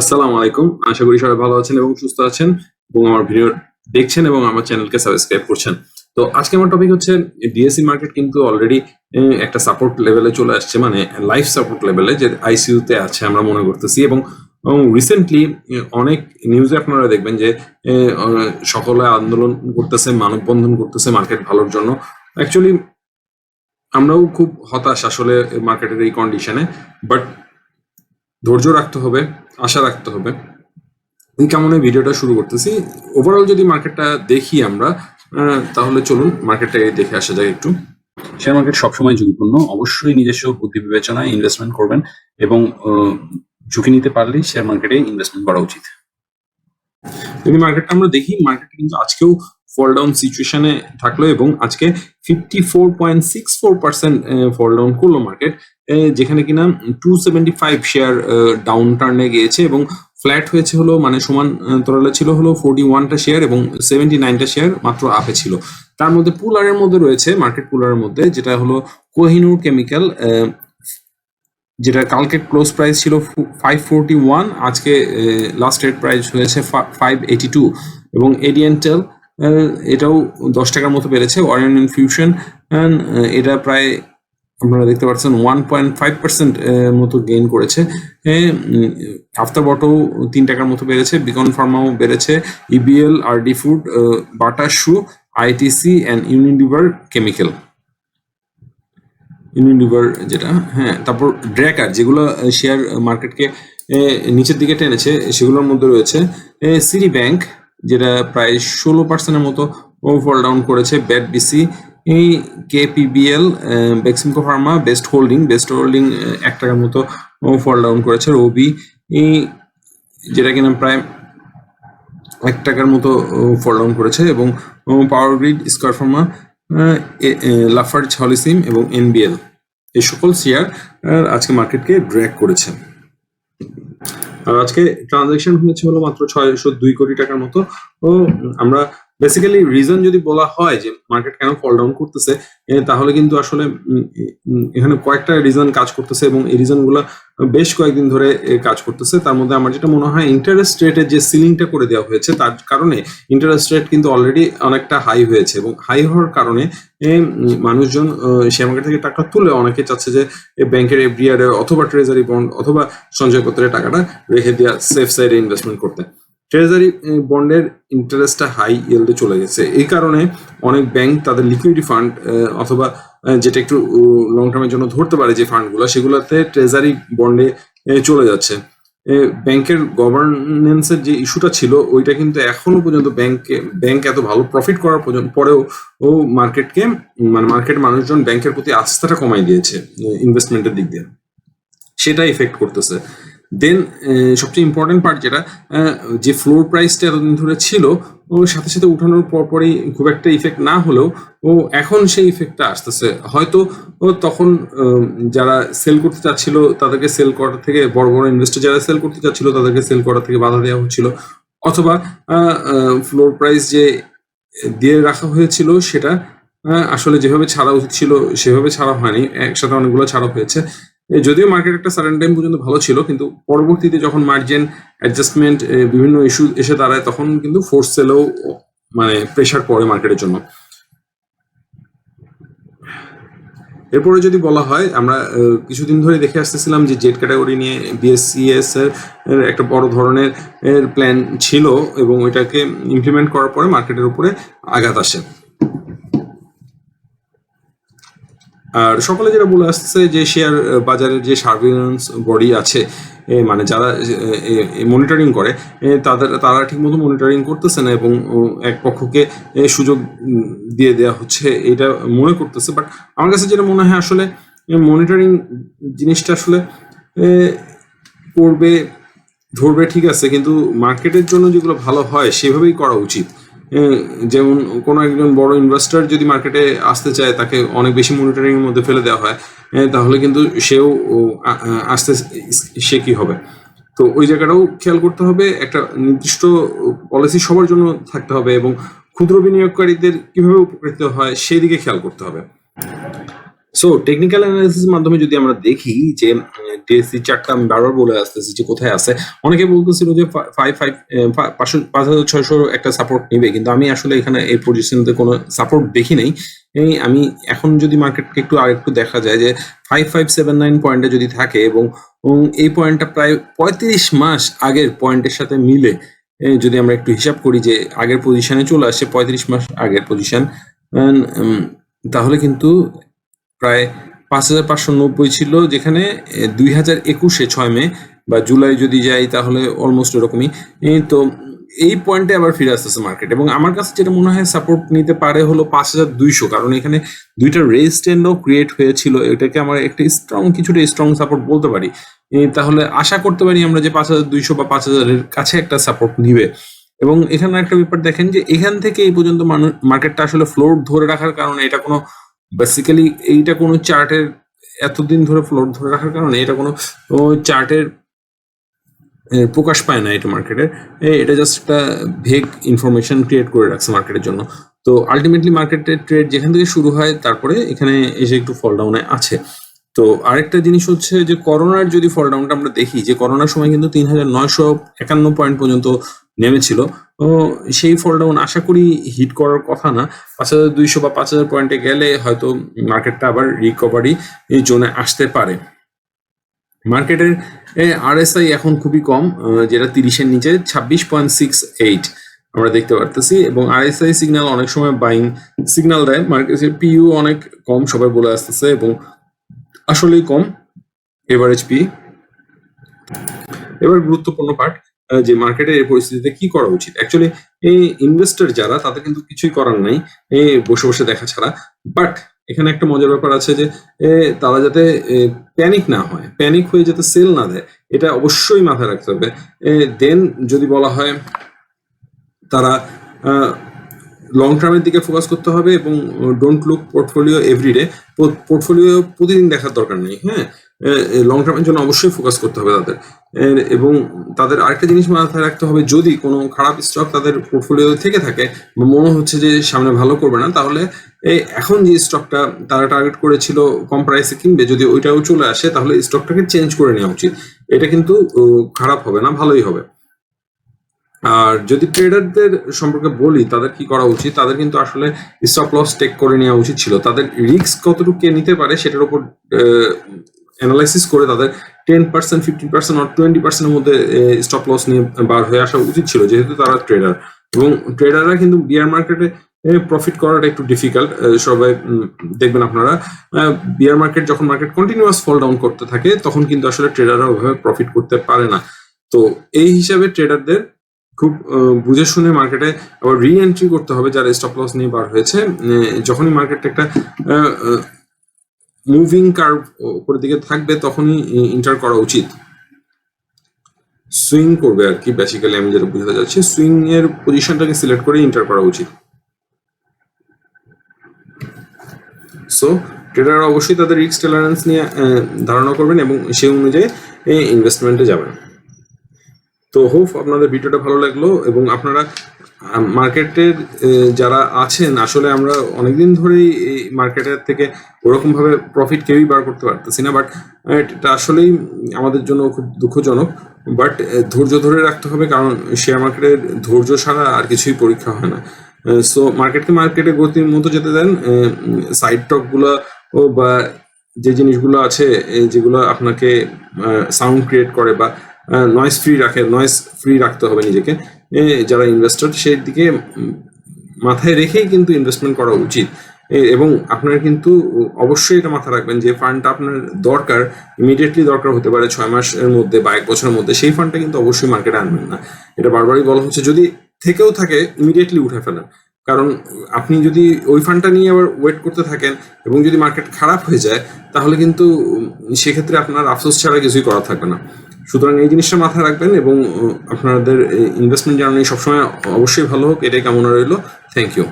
আসসালামু আলাইকুম। আশা করি সবাই ভালো আছেন এবং সুস্থ আছেন এবং আমার ভিডিও দেখছেন এবং আমার চ্যানেলকে সাবস্ক্রাইব করছেন। তো আজকে আমার টপিক হচ্ছে ডিএসসি মার্কেট কিন্তু অলরেডি একটা সাপোর্ট লেভেলে চলে আসছে মানে লাইফ সাপোর্ট লেভেলে যে আইসিইউতে আছে আমরা মনে করতেছি এবং রিসেন্টলি অনেক নিউজে আপনারা দেখবেন যে সকলে আন্দোলন করতেছে, মানববন্ধন করতেছে মার্কেট ভালোর জন্য। অ্যাকচুয়ালি আমরাও খুব হতাশ আসলে মার্কেটের এই কন্ডিশনে বাট ধৈর্য রাখতে হবে আশা রাখতে হবে। এই কেমন ভিডিওটা শুরু করতেছি। ওভারঅল যদি মার্কেটটা দেখি আমরা তাহলে চলুন মার্কেটটাকে দেখে আসা যায় একটু। শেয়ার মার্কেট সবসময় ঝুঁকিপূর্ণ। অবশ্যই নিজস্ব বুদ্ধি বিবেচনায় ইনভেস্টমেন্ট করবেন এবং ঝুঁকি নিতে পারলেই শেয়ার মার্কেটে ইনভেস্টমেন্ট করা উচিত। যদি মার্কেটটা আমরা দেখি মার্কেট কিন্তু আজকেও ফল ডাউন সিচুয়েশনে থাকল এবং আজকে fifty four point six four percent fall down করল মার্কেট যেখানে কিনা two seventy five share down টার্নে গিয়েছে এবং ফ্ল্যাট হয়েছে হলো মানে সমান তরলে ছিল হলো ফোর্টি ওয়ানটা শেয়ার এবং সেভেন্টি নাইনটা শেয়ার মাত্র আপে ছিল। তার মধ্যে পুলারের মধ্যে রয়েছে মার্কেট পুলারের মধ্যে, যেটা হলো কোহিনুর কেমিক্যাল যেটা কালকে ক্লোজ প্রাইস ছিল ফাইভ ফোরটি ওয়ান আজকে লাস্ট রেট প্রাইস হয়েছে ফাইভ এইটি টু এবং এডিয়েন্টেল এটাও দশ টাকার মতো বেড়েছে। ওয়ারেন ইনফিউশন এটা প্রায় আপনারা দেখতে পাচ্ছেন ওয়ান পয়েন্ট ফাইভ পার্সেন্ট মতো গেইন করেছে। আফতার বটও তিন টাকার মতো বেড়েছে বিকন ফার্মাও বেড়েছে EBL RD food Bata shoe ITC and Unilever chemical Unilever যেটা হ্যাঁ তারপর ড্র্যাকার যেগুলো শেয়ার মার্কেটকে নিচের দিকে টেনেছে, সেগুলোর মধ্যে রয়েছে সিটি ব্যাংক যেটা প্রায় ষোলো পার্সেন্টের মতো ফল ডাউন করেছে ব্যাট বিসি এই KPBL Beximco pharma best holding best holding এক টাকার মতো ফল ডাউন করেছে রবি যেটা কিনা প্রায় এক টাকার মতো ফল ডাউন করেছে এবং power grid square pharma Lafarge Holcim এবং এনবিএল এই সকল শেয়ার আজকে মার্কেটকে ড্র্যাগ করেছে। আর আজকে ট্রানজাকশন হয়েছে হলো মাত্র ছয়শো দুই কোটি টাকার মতো। ও আমরা বেসিক্যালি রিজন যদি বলা হয় যে মার্কেট কেন ফল ডাউন করতেছে তাহলে কিন্তু আসলে এখানে কয়েকটা রিজন কাজ করতেছে এবং এই রিজনগুলো বেশ কয়েকদিন ধরে কাজ করতেছে। তার মধ্যে আমার যেটা মনে হয় ইন্টারেস্ট রেটের যে সিলিংটা করে দেওয়া হয়েছে, তার কারণে ইন্টারেস্ট রেট কিন্তু অলরেডি অনেকটা হাই হয়েছে এবং হাই হওয়ার কারণে মানুষজন শেয়ার মার্কেট থেকে টাকা তুলে অনেকে চাচ্ছে যে ব্যাংকের এফডিআর অথবা ট্রেজারি বন্ড অথবা সঞ্চয়পত্রে টাকাটা রেখে দেওয়া সেফ সাইডে ইনভেস্টমেন্ট করতে। ট্রেজারি বন্ডের ইন্টারেস্টটা হাই ইয়েল্ডে চলে গেছে। এই কারণে অনেক ব্যাংক তাদের লিকুইডিটি ফান্ড অথবা আহ, যেটা একটু লং টার্মের জন্য ধরতে পারে যে ফান্ডগুলো সেগুলোতে ট্রেজারি বন্ডে চলে যাচ্ছে। ব্যাংকের গভর্নেন্সের যে ইস্যুটা ছিল ওইটা কিন্তু এখনও পর্যন্ত ব্যাংকে ব্যাংক এত ভালো প্রফিট করার পর্যন্ত পরেও ও মার্কেটকে মানে মার্কেট মানুষজন ব্যাংকের প্রতি আস্থাটা কমাই দিয়েছে ইনভেস্টমেন্টের দিক দিয়ে। সেটা ইফেক্ট করতেছে। দেন সবচেয়ে ইম্পর্টেন্ট পার্ট যেটা যে ফ্লোর প্রাইসটা এতদিন ধরে ছিল, ও সাথে সাথে উঠানোর পর পরপরই খুব একটা ইফেক্ট না হলেও, ও এখন সেই ইফেক্টটা আসতেছে। হয়তো ও তখন যারা সেল করতে চাচ্ছিল, তাদেরকে সেল করা থেকে, বড় বড় ইনভেস্টর যারা সেল করতে চাচ্ছিল, তাদেরকে সেল করা থেকে বাধা দেওয়া হচ্ছিল। অথবা ফ্লোর প্রাইস যে দিয়ে রাখা হয়েছিল, সেটা আসলে যেভাবে ছাড়া উচিত ছিল, সেভাবে ছাড়া হয়নি। একসাথে অনেকগুলো ছাড়া হয়েছে। যদিও মার্কেট একটা সার্টেন টাইম পর্যন্ত ভালো ছিল, কিন্তু পরবর্তীতে যখন মার্জিন অ্যাডজাস্টমেন্ট বিভিন্ন ইস্যু এসে দাঁড়ায়, তখন কিন্তু ফোর্স সেলেও মানে প্রেশার পড়ে মার্কেটের জন্য। এরপরে যদি বলা হয়, আমরা কিছুদিন ধরে দেখে আসতেছিলাম যে জেড ক্যাটাগরি নিয়ে বিএসসিএস এর একটা বড় ধরনের প্ল্যান ছিল এবং ওইটাকে ইমপ্লিমেন্ট করার পরে মার্কেটের উপরে আঘাত আসে। আর সকলে যেটা বলে আসছে যে শেয়ার বাজারের যে সার্ভিলেন্স বডি আছে মানে যারা মনিটরিং করে তাদের, তারা ঠিকমতো মনিটরিং করতেছে না এবং এক পক্ষকে সুযোগ দিয়ে দেওয়া হচ্ছে, এটা মনে করতেছে। বাট আমার কাছে যেটা মনে হয় আসলে মনিটরিং জিনিসটা আসলে করবে, ধরবে ঠিক আছে, কিন্তু মার্কেটের জন্য যেগুলো ভালো হয়, সেভাবেই করা উচিত। যেমন কোনো একজন বড় ইনভেস্টর যদি মার্কেটে আসতে চায়, তাকে অনেক বেশি মনিটরিং এর মধ্যে ফেলে দেওয়া হয় তাহলে কিন্তু সেও আসতে সে কি হবে? তো ওই জায়গাটাও খেয়াল করতে হবে, একটা নির্দিষ্ট পলিসি সবার জন্য থাকতে হবে এবং ক্ষুদ্র বিনিয়োগকারীদের কীভাবে উপকৃত হয় সেই দিকে খেয়াল করতে হবে। সো টেকনিক্যাল অ্যানালিসিস মাধ্যমে যদি আমরা দেখি যে টিএসসি চারটা আমি বারবার বলে আসতেছি যে কোথায় আছে। অনেকে বলতেছিল যে ফাইভ ফাইভ পাঁচশো, পাঁচ হাজার ছয়শো একটা সাপোর্ট নিবে, কিন্তু আমি আসলে এখানে এই পজিশনতে কোনো সাপোর্ট দেখি নাই। আমি এখন যদি মার্কেটকে একটু আর একটু দেখা যায় যে ফাইভ ফাইভ সেভেন নাইন পয়েন্টে যদি থাকে এবং এই পয়েন্টটা প্রায় পঁয়ত্রিশ মাস আগের পয়েন্টের সাথে মিলে যদি আমরা একটু হিসাব করি যে আগের পজিশনে চলে আসছে পঁয়ত্রিশ মাস আগের পজিশন তাহলে কিন্তু প্রায় পাঁচ হাজার পাঁচশো নব্বই ছিল, যেখানে দুই হাজার একুশে ছয় মে, বা জুলাই যদি যাই তাহলে অলমোস্ট এরকমই। তো এই পয়েন্টে আবার ফিরে আসতেছে মার্কেট এবং আমার কাছে যেটা মনে হয় সাপোর্ট নিতে পারে হলো পাঁচ হাজার দুইশো, কারণ এখানে দুইটা রেজিস্ট্যান্টও ক্রিয়েট হয়েছিল। এটাকে আমরা একটা স্ট্রং কিছুটা স্ট্রং সাপোর্ট বলতে পারি। তাহলে আশা করতে পারি আমরা যে পাঁচ হাজার দুইশো বা পাঁচ হাজারের কাছে একটা সাপোর্ট নিবে। এবং এখানে একটা ব্যাপার দেখেন যে এখান থেকে এই পর্যন্ত মানুষ মার্কেটটা আসলে ফ্লোর ধরে রাখার কারণে এটা কোনো বেসিক্যালি এইটা কোনো চার্টের এতদিন ধরে ফ্লোর ধরে রাখার কারণে এটা কোনো চার্টের প্রকাশ পায় না এটা মার্কেটের এটা জাস্ট একটা ভেগ ইনফরমেশন ক্রিয়েট করে রাখছে মার্কেটের জন্য। তো আলটিমেটলি মার্কেটের ট্রেড যেখান থেকে শুরু হয়, তারপরে এখানে এসে একটু ফল ডাউনে আছে। তো আরেকটা জিনিস হচ্ছে যে করোনার যদি ফল ডাউনটা আমরা দেখি, যে করোনার সময় কিন্তু তিন হাজার নয়শো একান্ন পয়েন্ট পর্যন্ত নেমেছিল। তো সেই ফল ডাউন আশা করি হিট করার কথা না। পাঁচ হাজার দুইশো বা পাঁচ হাজার পয়েন্টে গেলে হয়তো মার্কেটটা আবার রিকভারি জোনে আসতে পারে। মার্কেটের আরএসআই এখন খুবই কম যেটা তিরিশের নিচে, ছাব্বিশ পয়েন্ট সিক্স এইট আমরা দেখতে পারতেছি এবং আরএসআই সিগন্যাল অনেক সময় বাইং সিগন্যাল দেয়। মার্কেটের পিইউ অনেক কম, সবাই বলে আসতেছে এবং আসলেই কম। এভারেজ পি এবার গুরুত্বপূর্ণ পার্ট যে মার্কেটের এই পরিস্থিতিতে কি করা উচিত? অ্যাকচুয়ালি এই ইনভেস্টর যারা, তাদের কিন্তু কিছুই করার নাই বসে বসে দেখা ছাড়া। বাট এখানে একটা মজার ব্যাপার আছে যে তারা যাতে প্যানিক না হয় প্যানিক হয়ে যাতে সেল না দেয়, এটা অবশ্যই মাথায় রাখতে হবে। দেন যদি বলা হয়, তারা লং টার্মের দিকে ফোকাস করতে হবে এবং don't look portfolio everyday portfolio প্রতিদিন দেখার দরকার নেই হ্যাঁ? লং টার্মের জন্য অবশ্যই ফোকাস করতে হবে তাদের। এবং তাদের আরেকটা জিনিস মাথায় রাখতে হবে, যদি কোনো খারাপ স্টক তাদের পোর্টফোলিও থেকে থাকে মনে হচ্ছে যে সামনে ভালো করবে না, তাহলে এখন যে স্টকটা তারা টার্গেট করেছিল কম প্রাইসে কিনবে, যদি ওইটাও চলে আসে, তাহলে স্টকটাকে চেঞ্জ করে নেওয়া উচিত। এটা কিন্তু খারাপ হবে না, ভালোই হবে। আর যদি ট্রেডারদের সম্পর্কে বলি, তাদের কি করা উচিত? তাদের কিন্তু আসলে স্টপ লস টেক করে নেওয়া উচিত ছিল। তাদের রিস্ক কতটুকু কে নিতে পারে, সেটার উপর অ্যানালাইসিস করে তাদের টেন পার্সেন্ট ফিফটিন পার্সেন্ট আর টোয়েন্টি পার্সেন্টের মধ্যে স্টপ লস নিয়ে বার হয়ে আসা উচিত ছিল, যেহেতু তারা ট্রেডার এবং ট্রেডাররা কিন্তু বিয়ার মার্কেটে প্রফিট করাটা একটু ডিফিকাল্ট সবাই দেখবেন আপনারা। বিয়ার মার্কেট যখন মার্কেট কন্টিনিউয়াস ফল ডাউন করতে থাকে, তখন কিন্তু আসলে ট্রেডাররা ওইভাবে প্রফিট করতে পারে না। তো এই হিসাবে ট্রেডারদের খুব বুঝে শুনে মার্কেটে আবার রি এন্ট্রি করতে হবে, যারা স্টপ লস নিয়ে বার হয়েছে। যখনই মার্কেটটা একটা মুভিং কার্ভ উপরের দিকে থাকবে তখনই ইন্টার করা উচিত। সুইং করবে আর কি বেসিক্যালি আমি যেটা বুঝতে চাচ্ছি সুইং এর পজিশনটাকে সিলেক্ট করে ইন্টার করা উচিত। সো ট্রেডাররা অবশ্যই তাদের রিস্ক টলারেন্স নিয়ে ধারণা করবেন এবং সেই অনুযায়ী ইনভেস্টমেন্টে যাবেন। তো হোপ আপনাদের ভিডিওটা ভালো লাগল এবং আপনারা মার্কেটের যারা আছেন, আসলে আমরা অনেকদিন ধরেই এই মার্কেটের থেকে ওরকমভাবে প্রফিট কেউই বার করতে পারতেছি না বাট এটা আসলেই আমাদের জন্য খুব দুঃখজনক বাট ধৈর্য ধরে রাখতে হবে কারণ শেয়ার মার্কেটের ধৈর্য ছাড়া আর কিছুই পরীক্ষা হয় না। সো মার্কেটকে মার্কেটে গতির মতো যেতে দেন সাইড টকগুলো বা যে জিনিসগুলো আছে যেগুলো আপনাকে সাউন্ড ক্রিয়েট করে বা নয়েজ ফ্রি রাখে নয়েজ ফ্রি রাখতে হবে নিজেকে। যারা ইনভেস্টর সেই দিকে মাথায় রেখেই কিন্তু ইনভেস্টমেন্ট করা উচিত। এবং আপনার কিন্তু অবশ্যই এটা মাথায় রাখবেন যে ফান্ডটা আপনার দরকার ইমিডিয়েটলি দরকার হতে পারে ছয় মাসের মধ্যে বা এক বছরের মধ্যে। সেই ফান্ডটা কিন্তু অবশ্যই মার্কেটে আনবেন না। এটা বারবারই বলা হচ্ছে, যদি থেকেও থাকে ইমিডিয়েটলি উঠে ফেলেন। কারণ আপনি যদি ওই ফান্ডটা নিয়ে আবার ওয়েট করতে থাকেন এবং যদি মার্কেট খারাপ হয়ে যায়, তাহলে কিন্তু সেক্ষেত্রে আপনার আফসোস ছাড়া কিছুই করা থাকবে না। সুতরাং এই জিনিসটা মাথায় রাখবেন এবং আপনাদের ইনভেস্টমেন্ট জার্নি সবসময় অবশ্যই ভালো হোক। এটাই কামনা রইল। Thank you